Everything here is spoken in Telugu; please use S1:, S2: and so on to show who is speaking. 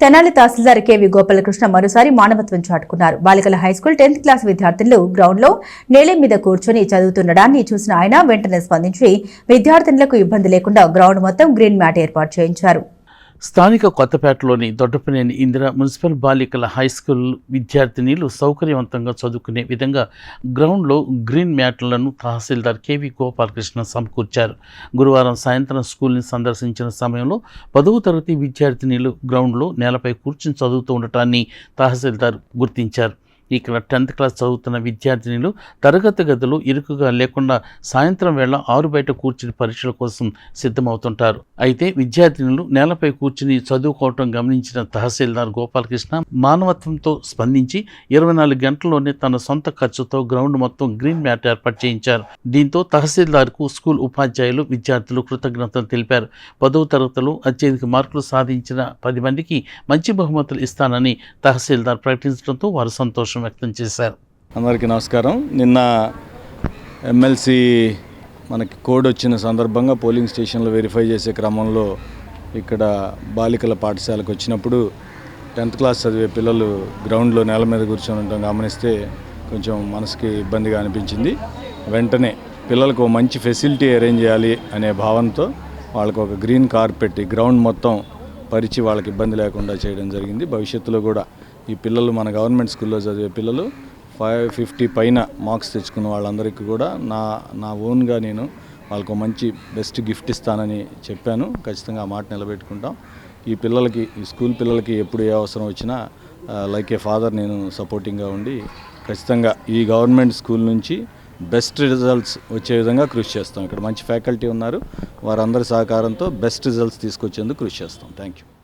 S1: తెనాలి తహసీల్దార్ కేవి గోపాలకృష్ణ మరోసారి మానవత్వం చాటుకున్నారు. బాలికల హైస్కూల్ టెన్త్ క్లాస్ విద్యార్థులు గ్రౌండ్లో నేల మీద కూర్చొని చదువుతుండడాన్ని చూసిన ఆయన వెంటనే స్పందించి విద్యార్థినులకు ఇబ్బంది లేకుండా గ్రౌండ్ మొత్తం గ్రీన్ మ్యాట్ ఏర్పాటు చేయించారు.
S2: స్థానిక కొత్తపేటలోని దొడ్డపనేని ఇందిర మున్సిపల్ బాలికల హై స్కూల్ విద్యార్థినీలు సౌకర్యవంతంగా చదువుకునే విధంగా గ్రౌండ్లో గ్రీన్ మ్యాట్లను తహసీల్దార్ కేవీ గోపాలకృష్ణ సమకూర్చారు. గురువారం సాయంత్రం స్కూల్ని సందర్శించిన సమయంలో పదవ తరగతి విద్యార్థినీలు గ్రౌండ్లో నేలపై కూర్చుని చదువుతూ ఉండటాన్ని తహసీల్దార్ గుర్తించారు. ఇక్కడ టెన్త్ క్లాస్ చదువుతున్న విద్యార్థినులు తరగతి గదులు ఇరుకుగా లేకుండా సాయంత్రం వేళ ఆరు బయట కూర్చుని పరీక్షల కోసం సిద్ధమవుతుంటారు. అయితే విద్యార్థినులు నేలపై కూర్చుని చదువుకోవటం గమనించిన తహసీల్దార్ గోపాలకృష్ణ మానవత్వంతో స్పందించి ఇరవై నాలుగు గంటల్లోనే తన సొంత ఖర్చుతో గ్రౌండ్ మొత్తం గ్రీన్ మ్యాట్ ఏర్పాటు చేయించారు. దీంతో తహసీల్దార్కు స్కూల్ ఉపాధ్యాయులు విద్యార్థులు కృతజ్ఞతలు తెలిపారు. పదవ తరగతులు అత్యధిక మార్కులు సాధించిన పది మందికి మంచి బహుమతులు ఇస్తానని తహసీల్దార్ ప్రకటించడంతో వారు సంతోషం వ్యక్తం చేశారు.
S3: అందరికీ నమస్కారం. నిన్న ఎమ్మెల్సీ మనకి కోడ్ వచ్చిన సందర్భంగా పోలింగ్ స్టేషన్లో వెరిఫై చేసే క్రమంలో ఇక్కడ బాలికల పాఠశాలకు వచ్చినప్పుడు టెన్త్ క్లాస్ చదివే పిల్లలు గ్రౌండ్లో నేల మీద కూర్చొని ఉండటం గమనిస్తే కొంచెం మనసుకి ఇబ్బందిగా అనిపించింది. వెంటనే పిల్లలకు మంచి ఫెసిలిటీ అరేంజ్ చేయాలి అనే భావంతో వాళ్ళకు ఒక గ్రీన్ కార్పెట్ గ్రౌండ్ మొత్తం పరిచి వాళ్ళకి ఇబ్బంది లేకుండా చేయడం జరిగింది. భవిష్యత్తులో కూడా ఈ పిల్లలు మన గవర్నమెంట్ స్కూల్లో చదివే పిల్లలు ఫైవ్ ఫిఫ్టీ పైన మార్క్స్ తెచ్చుకున్న వాళ్ళందరికీ కూడా నా నా ఓన్గా నేను వాళ్ళకు మంచి బెస్ట్ గిఫ్ట్ ఇస్తానని చెప్పాను. ఖచ్చితంగా ఆ మాట నిలబెట్టుకుంటాం. ఈ పిల్లలకి ఈ స్కూల్ పిల్లలకి ఎప్పుడు ఏ అవసరం వచ్చినా లైక్ ఏ ఫాదర్ నేను సపోర్టింగ్గా ఉండి ఖచ్చితంగా ఈ గవర్నమెంట్ స్కూల్ నుంచి బెస్ట్ రిజల్ట్స్ వచ్చే విధంగా కృషి చేస్తాం. ఇక్కడ మంచి ఫ్యాకల్టీ ఉన్నారు. వారందరి సహకారంతో బెస్ట్ రిజల్ట్స్ తీసుకొచ్చేందుకు కృషి చేస్తాం. Thank you.